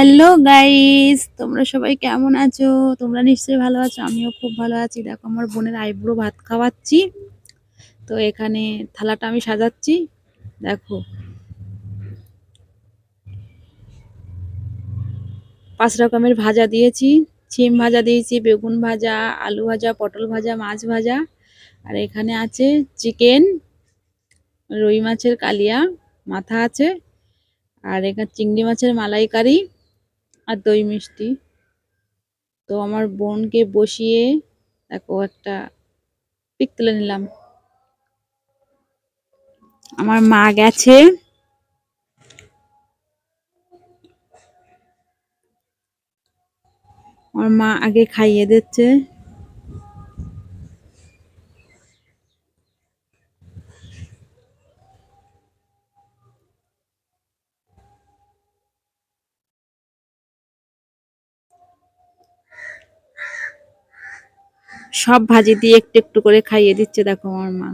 Hello guys তোমরা সবাই কেমন আছো? তোমরা নিশ্চয়ই ভালো আছো, আমিও খুব ভালো আছি। দেখো, আমার বোনের আইব্রো ভাত খাওয়াচ্ছি। তো এখানে থালাটা আমি সাজাচ্ছি। দেখো। পাঁচ রকমের ভাজা দিয়েছি। সিম ভাজা দিয়েছি, বেগুন ভাজা, আলু ভাজা, পটল ভাজা, মাছ ভাজা। আর এখানে আছে চিকেন, রুই মাছের কালিয়া, মাথা আছে। আর এখানে চিংড়ি মাছের মালাইকারি। আর দই মিষ্টি। তো আমার বোনকে বসিয়ে দেখো একটা পিক তুলে নিলাম। আমার মা গেছে। আমার মা আগে খাইয়ে দিচ্ছে। সব ভাজি দিয়ে একটু একটু করে খাইয়ে দিচ্ছে, দেখো আমার মা।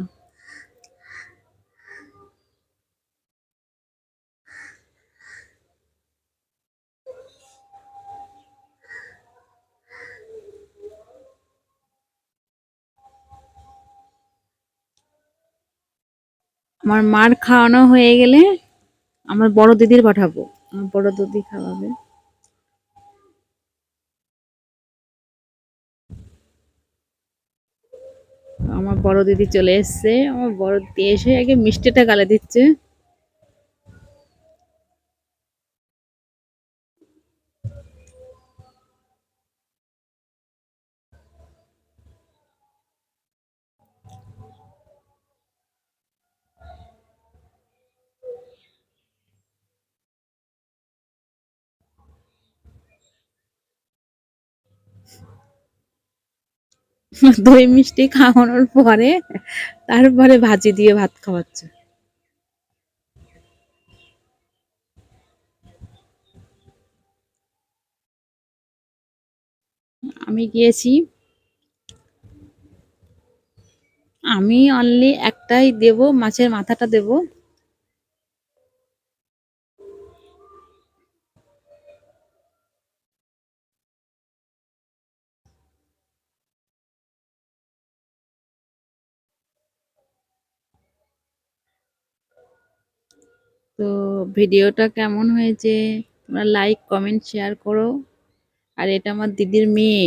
আমার মার খাওয়ানো হয়ে গেলে আমার বড় দিদির পাঠাবো। আমার বড় দিদি খাওয়াবে। আমার বড় দিদি চলে এসছে। আমার বড় দিদি এসে আগে মিষ্টিটা গালে দিচ্ছে। দই মিষ্টি খাওয়ানোর পরে তারপরে ভাজি দিয়ে ভাত খাওয়াচ্ছে। আমি গিয়েছি। আমি অনলি একটাই দেব, মাছের মাথাটা দেব। তো ভিডিওটা কেমন হয়েছে? তোমরা লাইক কমেন্ট শেয়ার করো। আর এটা আমার দিদির মেয়ে।